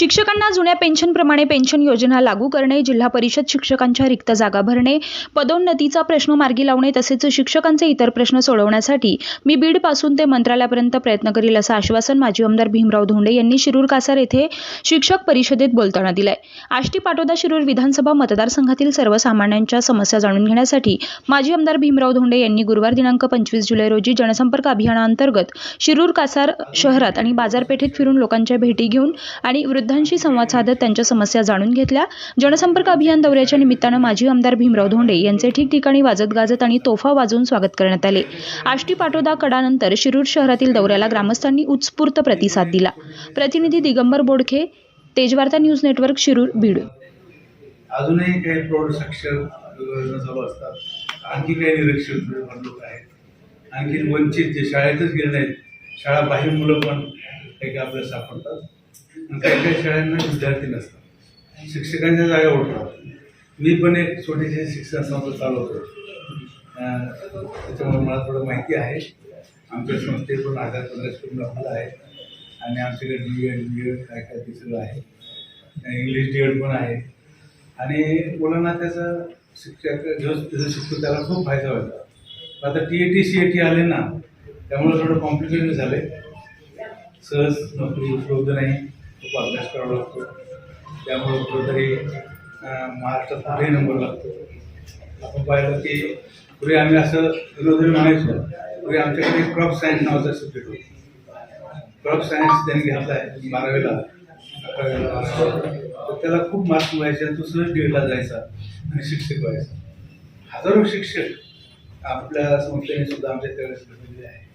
शिक्षकांना जुन्या पेन्शनप्रमाणे पेन्शन योजना लागू करणे जिल्हा परिषद शिक्षकांच्या रिक्त जागा भरणे पदोन्नतीचा प्रश्न मार्गी लावणे तसेच शिक्षकांचे इतर प्रश्न सोडवण्यासाठी मी बीडपासून ते मंत्रालयापर्यंत प्रयत्न करील असं आश्वासन माजी आमदार भीमराव धोंडे यांनी शिरूर कासार येथे शिक्षक परिषदेत बोलताना दिलंय. आष्टी पाटोदा शिरूर विधानसभा मतदारसंघातील सर्वसामान्यांच्या समस्या जाणून घेण्यासाठी माजी आमदार भीमराव धोंडे यांनी गुरुवार दिनांक पंचवीस जुलै रोजी जनसंपर्क अभियानाअंतर्गत शिरूर कासार शहरात आणि बाजारपेठेत फिरून लोकांच्या भेटी घेऊन आणि वृद्ध वृद्धांशी संवाद साधत त्यांच्या समस्या जाणून घेतल्या. जनसंपर्क अभियान दौऱ्याच्या निमित्तानं माजी आमदार भीमराव धोंडे यांचे ठिकठिकाणी वाजत गाजत आणि तोफा वाजवून स्वागत करण्यात आले. आष्टी पाटोदा कडानंतर शिरूर शहरातील दौऱ्याला ग्रामस्थांनी उत्स्फूर्त प्रतिसाद दिला. प्रतिनिधी दिगंबर बोडखे तेजवार्ता न्यूज नेटवर्क शिरूर बीड. अजूनही काही प्रौढ साक्षर योजना चालू असतात. आणखी काही निरक्षर लोक आहेत. आणखी वंचित जे शाळेतच गेले नाहीत शाळा बाहेर मुलं पण काही आपल्याला सापडतात. काही काही शाळांना विद्यार्थी नसतात. शिक्षकांच्या जागा उठतात. मी पण एक छोटीशी शिक्षण संस्था चालवतो. त्याच्यामुळे मला थोडं माहिती आहे. आमच्या संस्थेतून हजार पंधराशे कुटुंब आपलं आहे. आणि आमच्याकडे डी एड बी एड काय काय ते सगळं आहे. इंग्लिश डी एड पण आहे. आणि मुलांना त्याचं शिक्षक जो त्याचं शिकतो त्याला खूप फायदा व्हायचा आता T A T C A T आले ना त्यामुळे थोडं कॉम्प्लिकेटेड झाले सहज नोकरी उपलब्ध नाही. खूप अभ्यास करावा लागतो. त्यामुळे कुठेतरी महाराष्ट्रात कुठेही नंबर लागतो. आपण पाहिलं की पूर्वी आम्ही असं विनोदरी म्हणायचो पूर्वी आमच्याकडे क्रॉप सायन्स नावाचा सब्जेक्ट होता. क्रॉप सायन्स त्यांनी घेतला आहे बारावीला. अकरावीला तर त्याला खूप मार्क्स मिळायचे तो सहज डीएडला जायचा आणि शिक्षक व्हायचा. हजारो शिक्षक आपल्या संस्थेने सुद्धा आमच्या त्यावेळेस घडवले आहे.